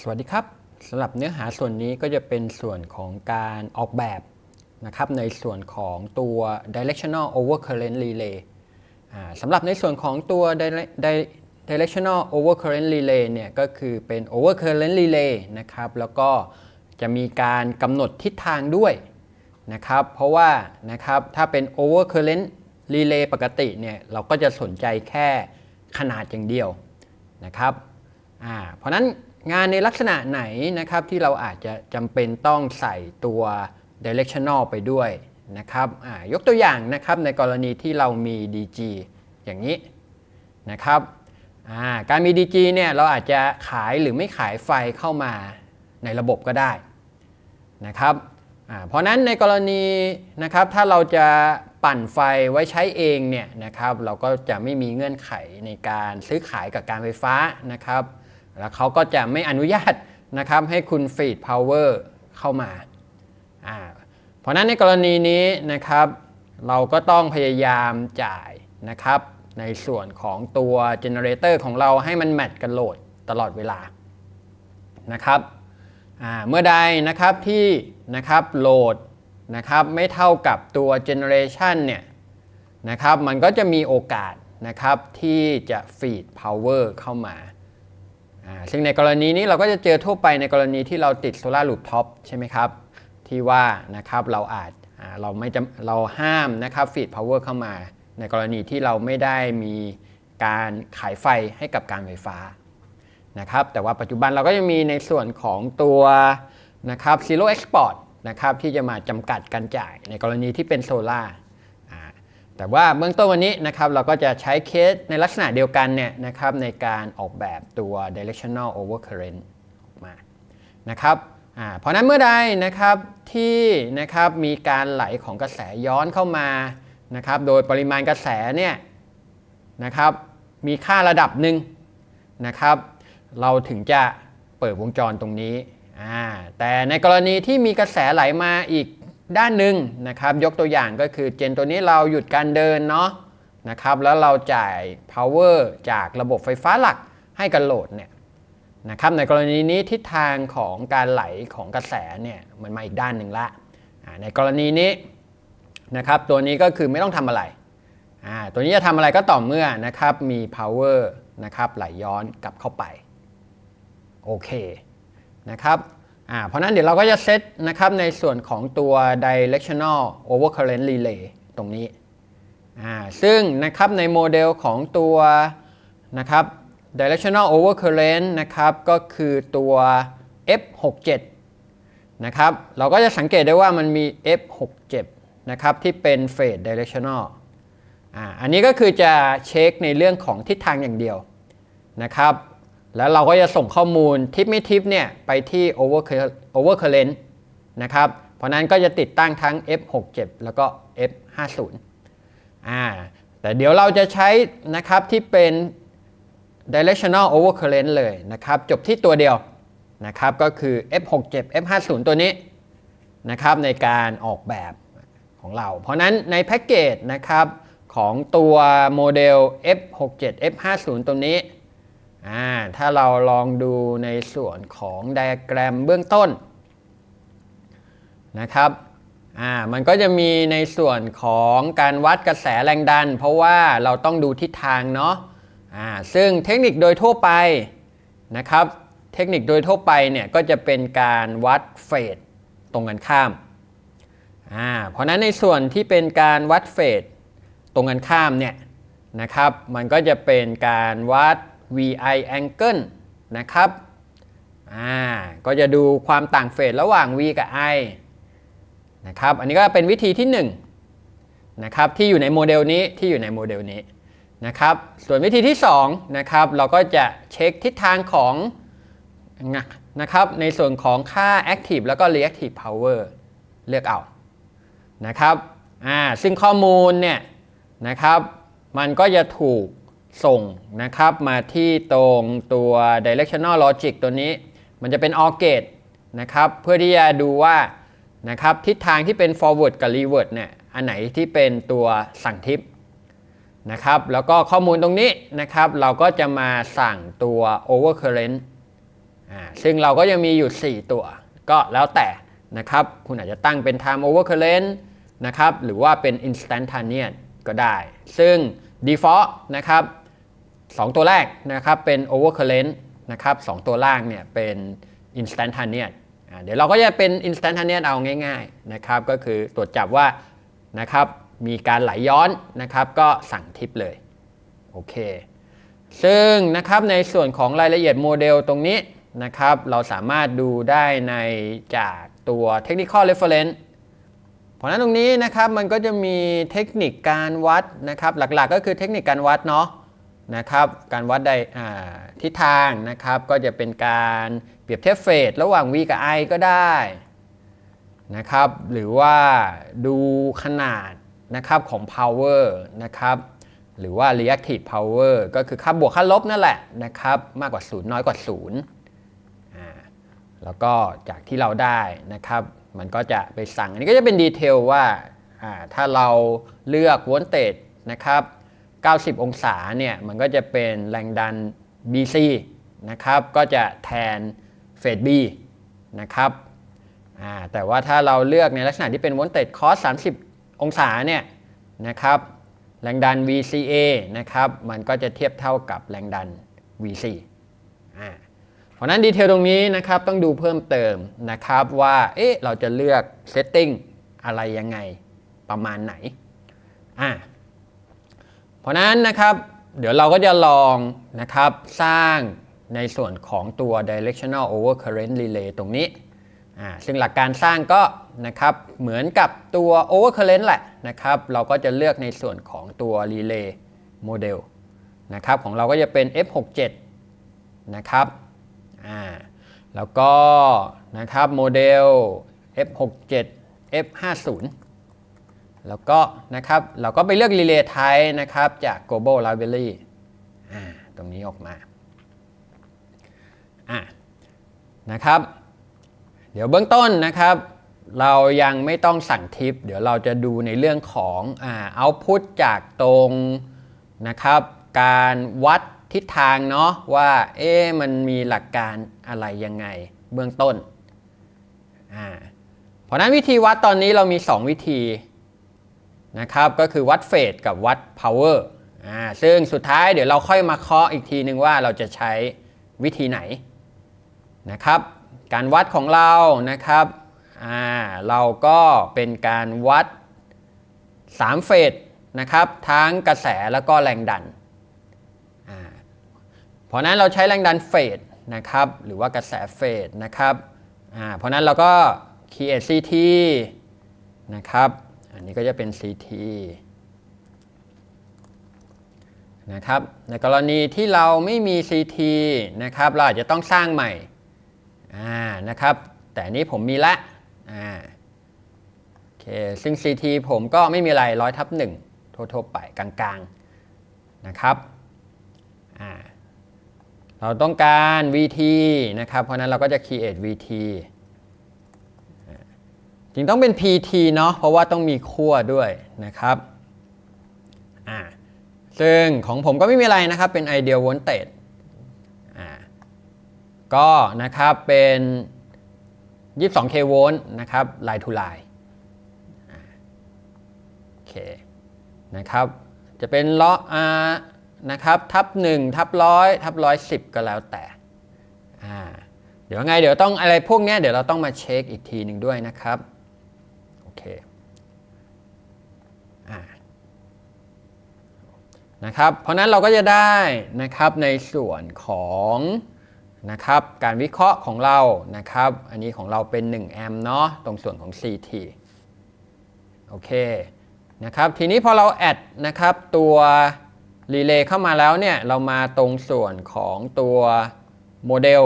สวัสดีครับสำหรับเนื้อหาส่วนนี้ก็จะเป็นส่วนของการออกแบบนะครับในส่วนของตัว directional overcurrent relay สำหรับในส่วนของตัว directional overcurrent relay เนี่ยก็คือเป็น overcurrent relay นะครับแล้วก็จะมีการกำหนดทิศทางด้วยนะครับเพราะว่านะครับถ้าเป็น overcurrent relay ปกติเนี่ยเราก็จะสนใจแค่ขนาดอย่างเดียวนะครับเพราะนั้น งานในลักษณะไหนนะครับที่เราอาจจะจำเป็นต้องใส่ตัว directional ไปด้วยนะครับยกตัวอย่างนะครับในกรณีที่เรามี DG อย่างนี้นะครับการมี DG เนี่ยเราอาจจะขายหรือไม่ขายไฟเข้ามาในระบบก็ได้นะครับเพราะนั้นในกรณีนะครับถ้าเราจะปั่นไฟไว้ใช้เองเนี่ยนะครับเราก็จะไม่มีเงื่อนไขในการซื้อขายกับการไฟฟ้านะครับ แล้วเขาก็จะไม่อนุญาตนะครับให้คุณฟีดพาวเวอร์เข้ามาอ่าเพราะนั้นในกรณีนี้นะครับ เราก็ต้องพยายามจ่ายนะครับ ในส่วนของตัวเจเนเรเตอร์ของเราให้มันแมทกันโหลดตลอดเวลานะครับเมื่อใดนะครับที่นะครับโหลดนะครับไม่เท่ากับตัว generation เนี่ยนะครับมันก็จะมีโอกาสนะครับที่จะฟีด power เข้ามา ซึ่งในกรณีนี้เราก็จะเจอทั่วไปในกรณีที่เราติดโซลาร์ลู t ท็อปใช่ไหมครับ ที่ว่านะครับเราอาจอเราไม่จำเราห้ามนะครับฟีดพาวเวอร์เข้ามา ในกรณีที่เราไม่ได้มีการขายไฟให้กับการไฟฟ้านะครับแต่ว่าปัจจุบันเราก็ยังมีในส่วนของตัวนะครับ zero export นะครับที่จะมาจำกัดการจ่ายในกรณีที่เป็นโซลา่า แต่ว่าเบื้องต้นวันนี้นะครับเราก็จะใช้เคสในลักษณะเดียวกันเนี่ยนะครับในการออกแบบตัว directional overcurrent ออกมานะครับเพราะนั้นเมื่อใดนะครับที่นะครับมีการไหลของกระแสย้อนเข้ามานะครับโดยปริมาณกระแสเนี่ยนะครับมีค่าระดับหนึ่งนะครับ เราถึงจะเปิดวงจรตรงนี้แต่ในกรณีที่มีกระแสไหลมาอีก ด้านหนึ่งนะครับยกตัวอย่างก็คือเจนตัวนี้เราหยุดการเดินเนาะนะครับแล้วเราจ่าย power จากระบบไฟฟ้าหลักให้กับโหลดเนี่ยนะครับในกรณีนี้ทิศทางของการไหลของกระแสเนี่ยมันมาอีกด้านหนึ่งละในกรณีนี้นะครับตัวนี้ก็คือไม่ต้องทำอะไรตัวนี้จะทำอะไรก็ต่อเมื่อนะครับมี power นะครับไหลย้อนกลับเข้าไปโอเคนะครับ อ่าเพราะฉะนั้นเดี๋ยวเราก็จะเซตนะครับในส่วนของตัว directional overcurrent relay ตรงนี้อ่าซึ่งนะครับในโมเดลของตัวนะครับ directional overcurrent นะครับก็คือตัว F67 นะครับเราก็จะสังเกตได้ว่ามันมี F67 นะครับที่เป็น phase directional อ่าอันนี้ก็คือจะเช็คในเรื่องของทิศทางอย่างเดียวนะครับ แล้วเราก็จะส่งข้อมูลทิปไม่ทิปเนี่ยไปที่ overcur- overcurrent นะครับ เพราะนั้นก็จะติดตั้งทั้ง F67 แล้วก็ F50 อ่าแต่เดี๋ยวเราจะใช้นะครับที่เป็น directional overcurrent เลยนะครับ จบที่ตัวเดียวนะครับก็คือ F67 F50 ตัวนี้นะครับในการออกแบบของเรา เพราะนั้นในแพ็กเกจนะครับของตัวโมเดล F67 F50 ตัวนี้ อ่าถ้าเราลองดูในส่วนของไดอะแกรมเบื้องต้นนะครับอ่ามันก็จะมีในส่วนของการวัดกระแสแรงดัน เพราะว่าเราต้องดูทิศทางเนาะอ่าซึ่งเทคนิคโดยทั่วไปนะครับ เทคนิคโดยทั่วไปเนี่ยก็จะเป็นการวัดเฟสตรงกันข้ามอ่าเพราะฉะนั้นในส่วนที่เป็นการวัดเฟสตรงกันข้ามเนี่ยนะครับ มันก็จะเป็นการวัด VI angle นะครับ อ่า ก็จะดูความต่างเฟสระหว่าง V กับ I นะครับ อันนี้ก็เป็นวิธีที่1นะครับ ที่อยู่ในโมเดลนี้ ที่อยู่ในโมเดลนี้นะครับ ส่วนวิธีที่2นะครับ เราก็จะเช็คทิศทางของนะครับ ในส่วนของค่า active แล้วก็ reactive power เลือกเอา นะครับ อ่า ซึ่งข้อมูลเนี่ยนะครับ มันก็จะถูก ส่งนะครับมาที่ตรงตัว directional logic ตัวนี้ มันจะเป็น OR gate นะครับเพื่อที่จะดูว่านะครับทิศทางที่เป็น forward กับ reverse เนี่ยอันไหนที่เป็นตัวสั่งทิศนะครับแล้วก็ข้อมูลตรงนี้นะครับเราก็จะมาสั่งตัว overcurrent อ่าซึ่งเราก็ยังมีอยู่ 4 ตัว ก็แล้วแต่นะครับคุณอาจจะตั้งเป็น time over current นะครับหรือว่าเป็น instantaneous ก็ได้ ซึ่ง default นะครับ 2 ตัวแรกนะครับเป็น over current นะครับสองตัวล่างเนี่ยเป็น instantaneous เดี๋ยวเราก็จะเป็น instantaneous เอาง่ายๆนะครับก็คือตรวจจับว่านะครับมีการไหลย้อนนะครับก็สั่งทิปเลยโอเคซึ่งนะครับในส่วนของรายละเอียดโมเดลตรงนี้นะครับเราสามารถดูได้ในจากตัว technical reference เพราะฉะนั้นตรงนี้นะครับมันก็จะมีเทคนิคการวัดนะครับหลักๆ ก็คือเทคนิคการวัดเนาะ นะครับ การวัดได้ทิศทางนะครับ ก็จะเป็นการเปรียบเทียบเฟสระหว่าง V กับ I ก็ได้นะครับ หรือว่าดูขนาดนะครับของ power นะครับ หรือว่า reactive power ก็คือค่าบวกค่าลบนั่นแหละนะครับ มากกว่า 0 น้อยกว่า 0 แล้วก็จากที่เราได้นะครับ มันก็จะไปสั่ง อันนี้ก็จะเป็นดีเทลว่าอ่าถ้าเราเลือกโวลเตจนะครับ 90 องศาเนี่ยมันก็จะเป็นแรงดัน BC นะครับก็จะแทนเฟส B นะครับแต่ว่าถ้าเราเลือกในลักษณะที่เป็นโวลเตจคอส30 องศาเนี่ยนะครับแรงดัน VCA นะครับมันก็จะเทียบเท่ากับแรงดัน VC เพราะฉะนั้นดีเทลตรงนี้นะครับต้องดูเพิ่มเติมนะครับว่าเอ๊ะเราจะเลือกเซตติ้งอะไรยังไงประมาณไหนอ่า เพราะนั้นนะครับเดี๋ยวเราก็จะลองนะครับสร้างในส่วนของตัว directional overcurrent relay ตรงนี้ ซึ่งหลักการสร้างก็นะครับเหมือนกับตัว overcurrent แหละนะครับ เราก็จะเลือกในส่วนของตัว relay model นะครับของเราก็จะเป็น F67 นะครับอ่าแล้วก็นะครับโมเดล F67 F50 แล้วก็นะครับเราก็ไปเลือก relay type นะครับจาก global library อ่ตรงนี้ออกมาอ่านะครับ เดี๋ยวเบื้องต้นนะครับ เรายังไม่ต้องสั่งทิป เดี๋ยวเราจะดูในเรื่องของเอาพุตจากตรงนะครับ การวัดทิศทางเนาะว่าเอ๊มันมีหลักการอะไรยังไงเบื้องต้นอ่าเพราะนั้นวิธีวัดตอนนี้เรามี 2 วิธี นะครับก็คือวัดเฟสกับวัด power อ่าซึ่งสุดท้ายเดี๋ยวเราค่อยมาเคาะอีกทีนึงว่าเราจะใช้วิธีไหนนะครับ การวัดของเรานะครับอ่าเราก็เป็นการวัด 3 เฟสนะครับทั้งกระแสแล้วก็แรงดันอ่าเพราะนั้นเราใช้แรงดันเฟสนะครับหรือว่ากระแสเฟสนะครับอ่าเพราะนั้นเราก็ create CT นะครับ อันนี้ก็จะเป็น CT นะครับ ในกรณีที่เราไม่มี CT นะครับ เราอาจจะต้องสร้างใหม่ อ่า นะครับ แต่นี้ผมมีละ อ่า โอเค ซึ่ง CT ผมก็ไม่มีอะไรร้อยทับหนึ่งทั่วๆไปกลางๆ นะครับ อ่า เราต้องการ VT นะครับ เพราะนั้นเราก็จะ create VT จริงต้องเป็น PT เนาะเพราะว่าต้องมีขั้วด้วยนะครับอ่าซึ่งของผมก็ไม่มีอะไรนะครับเป็น ideal voltage อ่าก็นะครับเป็น 22k โวลต์นะครับไลน์ทูไลน์โอเคนะครับจะเป็นล้ออ่านะครับทับ1ทับร้อยทับร้อยสิบก็แล้วแต่อ่าเดี๋ยวไงเดี๋ยวต้องอะไรพวกเนี้ยเดี๋ยวเราต้องมาเช็คอีกทีหนึ่งด้วยนะครับ เคอ่านะครับ เพราะนั้นเราก็จะได้นะครับในส่วนของนะครับการวิเคราะห์ของเรานะครับ อันนี้ของเราเป็น 1 แอมป์เนาะตรงส่วนของ CT โอเคนะครับทีนี้พอเราแอดนะครับตัวรีเลย์เข้ามาแล้วเนี่ยเรามาตรงส่วนของตัวโมเดล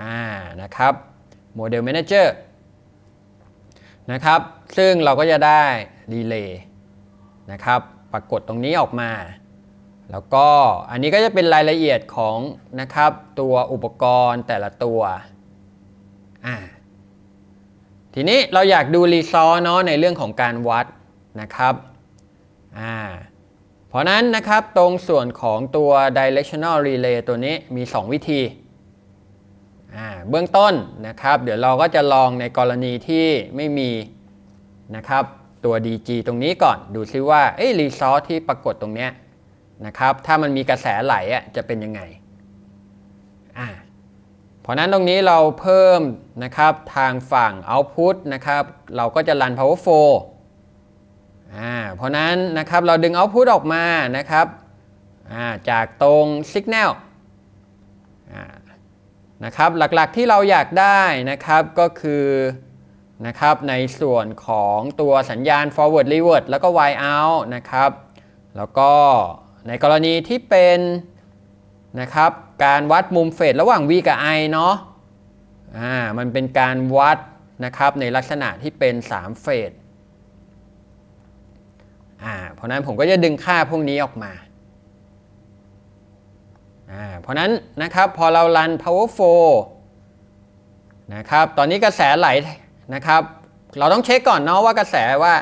อ่านะครับโมเดล Manager น นะครับ ซึ่งเราก็จะได้รีเลย์นะครับ ปรากฏตรงนี้ออกมา แล้วก็อันนี้ก็จะเป็นรายละเอียดของนะครับ ตัวอุปกรณ์แต่ละตัวอ่าทีนี้เราอยากดูรีซอเนาะในเรื่องของการวัดนะครับอ่าเพราะนั้นนะครับตรงส่วนของตัว directional relay ตัวนี้มี 2 วิธี เบื้องต้นนะครับ เดี๋ยวเราก็จะลองในกรณีที่ไม่มีนะครับตัว DG ตรงนี้ก่อนดูซิว่าเอ้รีซอสที่ปรากฏตรงเนี้ยนะครับถ้ามันมีกระแสไหลอะจะเป็นยังไงอ่าเพราะนั้นตรงนี้เราเพิ่มนะครับทางฝั่ง output นะครับเราก็จะรัน power flow อ่าเพราะนั้นนะครับเราดึง output ออกมานะครับอ่าจากตรง signal อ่า นะครับหลักๆที่เราอยากได้นะครับก็คือนะครับในส่วนของตัวสัญญาณ forward revert แล้วก็ y out นะครับแล้วก็ในกรณีที่เป็นนะครับการวัดมุมเฟสระหว่าง v กับ i เนาะอ่ามันเป็นการวัดนะครับในลักษณะที่เป็น 3 เฟสอ่าเพราะนั้นผมก็จะดึงค่าพวกนี้ออกมา เพราะนั้นนะครับพอเรารัน power flow นะครับตอนนี้กระแสไหลนะครับเราต้องเช็คก่อนเนาะว่ากระแสว่า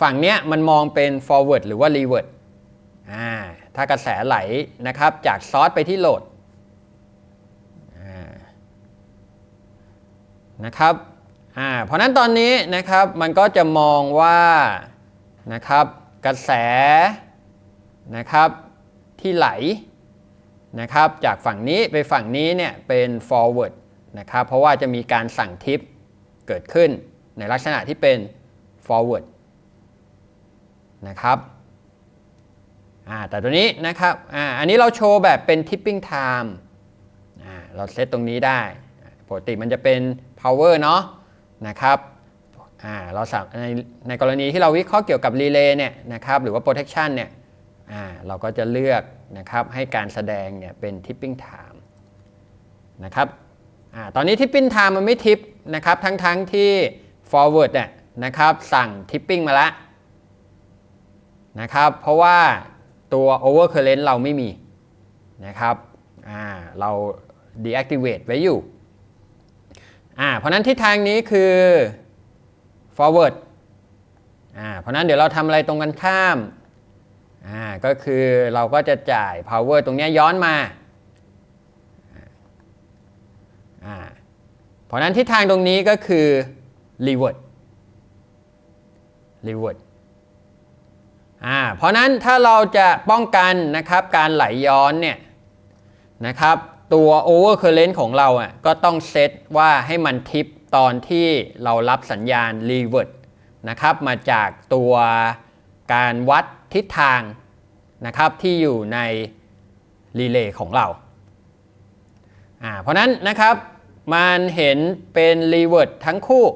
ฝั่งเนี้ยมันมองเป็น forward หรือว่า revert อ่าถ้ากระแสไหลนะครับจากซอสไปที่โหลดนะครับอ่าเพราะนั้นตอนนี้นะครับมันก็จะมองว่านะครับกระแสนะครับที่ไหล นะครับ จากฝั่งนี้ไปฝั่งนี้เนี่ยเป็น forward นะครับ เพราะว่าจะมีการสั่งทิปเกิดขึ้นในลักษณะที่เป็น forward นะครับแต่ตัวนี้นะครับออันนี้เราโชว์แบบเป็น tipping time เราเซตตรงนี้ได้ ปกติมันจะเป็น power เนาะนะครับเราสในในกรณีที่เราวิเคราะห์เกี่ยวกับ relay เนี่ยนะครับหรือว่า protection เนี่ย เราก็จะเลือกนะครับให้การแสดงเนี่ยเป็น tipping time นะครับอตอนนี้ tipping time มันไม่ทิปนะครับทั้งๆทที่ forward เนี่ยนะครับสั่ง tipping มาแล้วนะครับเพราะว่าตัว over current เราไม่มีนะครับเรา deactivate ไว้อยู่เพราะนั้นทิศทางนี้คือ forward อเพราะนั้นเดี๋ยวเราทำอะไรตรงกันข้าม อ่าก็คือเราก็จะจ่าย power ตรงนี้ย้อนมาอ่าเพราะนั้นทิศทางตรงนี้ก็คือ revert revert อ่าเพราะนั้นถ้าเราจะป้องกันนะครับการไหลย้อนเนี่ยนะครับตัว over current ของเราอะก็ต้องเซตว่าให้มันทิปตอนที่เรารับสัญญาณ revert นะครับมาจากตัว การวัดทิศทางนะครับที่อยู่ในรีเลย์ของเรา เพราะนั้นนะครับมันเห็นเป็นรีเวิร์ดทั้งคู่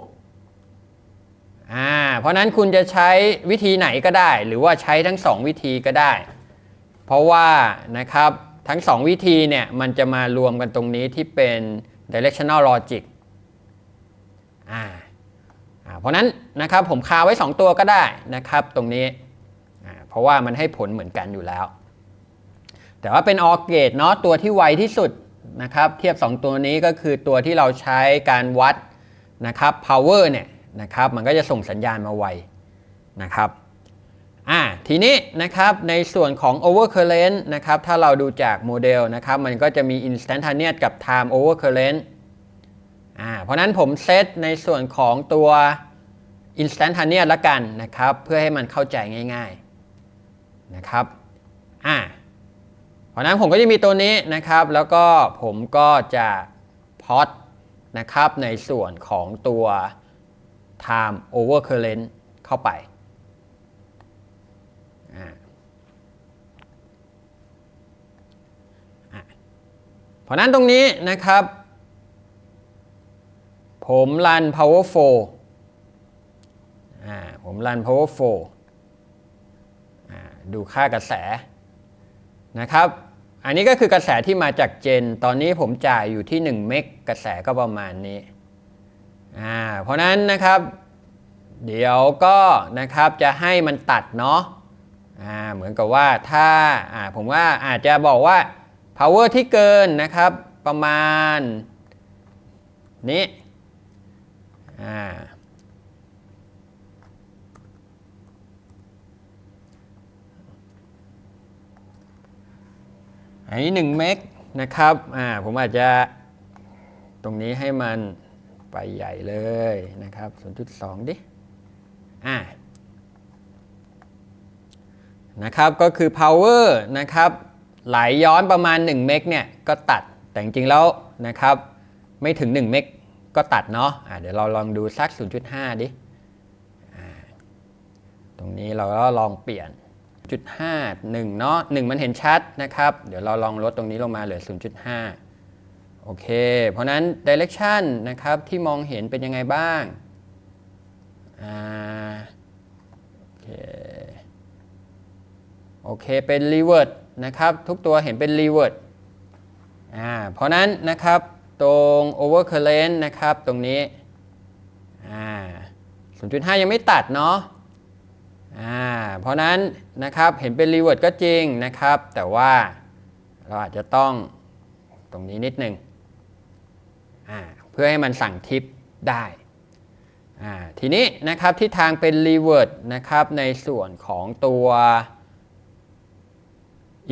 เพราะนั้นคุณจะใช้วิธีไหนก็ได้ หรือว่าใช้ทั้ง 2 วิธีก็ได้ เพราะว่านะครับทั้ง 2 วิธีเนี่ยมันจะมารวมกันตรงนี้ที่เป็น directional logic อ่าเพราะนั้นนะครับผมคาไว้ 2 ตัวก็ได้นะครับตรงนี้ ราะว่ามันให้ผลเหมือนกันอยู่แล้ว แต่ว่าเป็น OR gate เนาะตัวที่ไวที่สุดนะครับเทียบ 2 ตัวนี้ก็คือตัวที่เราใช้การวัดนะครับ power เนี่ยนะครับมันก็จะส่งสัญญาณมาไวนะครับอ่าทีนี้นะครับในส่วนของ overcurrent นะครับถ้าเราดูจากโมเดลนะครับมันก็จะมี instantaneous กับ time overcurrent อ่าเพราะนั้นผมเซตในส่วนของตัว instantaneous ละกันนะครับเพื่อให้มันเข้าใจง่าย ๆ นะครับอ่าเพราะนั้นผมก็จะมีตัวนี้นะครับ แล้วก็ผมก็จะพอตนะครับในส่วนของตัว time overcurrent เข้าไปอ่าอ่าเพราะนั้นตรงนี้นะครับ ผมรัน power flow อ่าผมรัน power flow ดูค่ากระแสนะครับ อันนี้ก็คือกระแสที่มาจากเจน ตอนนี้ผมจ่ายอยู่ที่ 1 เมกกระแสก็ประมาณนี้อ่าเพราะนั้นนะครับ เดี๋ยวก็นะครับจะให้มันตัดเนาะอ่าเหมือนกับว่าถ้าอ่าผมว่าอาจจะบอกว่า power ที่เกินนะครับประมาณนี้อ่า อันนี้1เมกนะครับอ่าผมอาจจะตรงนี้ให้มันไปใหญ่เลยนะครับ 0.2 ดิอ่านะครับก็คือ power นะครับไหลย้อนประมาณ 1 เมกเนี่ยก็ตัดแต่จริงๆแล้วนะครับไม่ถึง 1 เมกก็ตัดเนาะะเดี๋ยวเราลองดูสัก 0.5 ดิตรงนี้เราก็ลองเปลี่ยน 0.5 1 เนาะ1มันเห็นชัดนะครับ เดี๋ยวเราลองลดตรงนี้ลงมาเหลือ 0.5 โอเค เพราะนั้น direction นะครับที่มองเห็นเป็นยังไงบ้างอ่าโอเคโอเคเป็น revert นะครับ ทุกตัวเห็นเป็น revert อ่าเพราะนั้นนะครับตรง overcurrent นะครับ ตรงนี้อ่า0.5 ยังไม่ตัดเนาะ อ่าเพราะนั้นนะครับเห็นเป็น revert ก็จริงนะครับ แต่ว่าเราอาจจะต้องตรงนี้นิดนึงอ่าเพื่อให้มันสั่งทิปได้อ่าทีนี้นะครับที่ทางเป็น revert นะครับในส่วนของตัว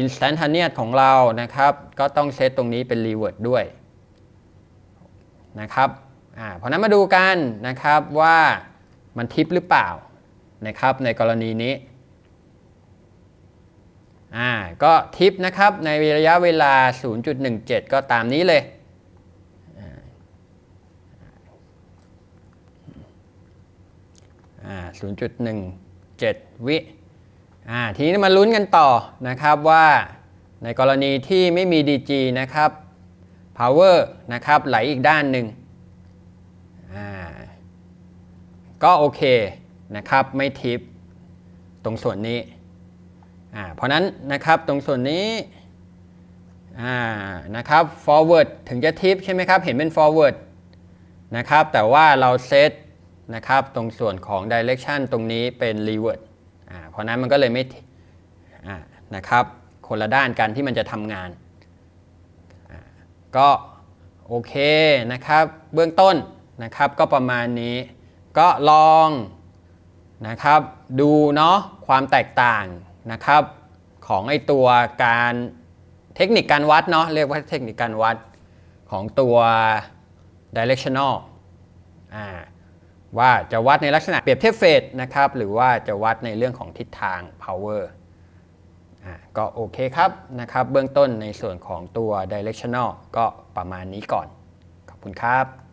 instantaneous ของเรานะครับ ก็ต้องเซตตรงนี้เป็น revert ด้วยนะครับ เพราะนั้นมาดูกันนะครับว่ามันทิปหรือเปล่า นะครับในกรณีนี้อ่าก็ทิปนะครับในระยะเวลา 0.17 ก็ตามนี้เลยอ่า0.17 วิอ่าทีนี้มาลุ้นกันต่อนะครับว่าในกรณีที่ไม่มี DG นะครับ power นะครับไหลอีกด้านหนึ่งอ่าก็โอเค นะครับ ไม่ทิปตรงส่วนนี้อ่าเพราะนั้นนะครับตรงส่วนนี้อ่านะครับ forward ถึงจะทิปใช่ไหมครับ เห็นเป็น forward นะครับ แต่ว่าเราเซตนะครับตรงส่วนของ direction ตรงนี้เป็น revert อ่าเพราะนั้นมันก็เลยไม่อ่านะครับคนละด้านกันที่มันจะทำงานอ่าก็โอเคนะครับ เบื้องต้นนะครับก็ประมาณนี้ ก็ลอง นะครับ ดูเนาะความแตกต่างนะครับ ของไอตัวการเทคนิคการวัดเนาะเรียกว่าเทคนิคการวัดของตัว directional อ่าว่าจะวัดในลักษณะเปรียบเทียบเฟสนะครับ หรือว่าจะวัดในเรื่องของทิศทาง power อ่าก็โอเคครับนะครับ เบื้องต้นในส่วนของตัว directional ก็ประมาณนี้ก่อน ขอบคุณครับ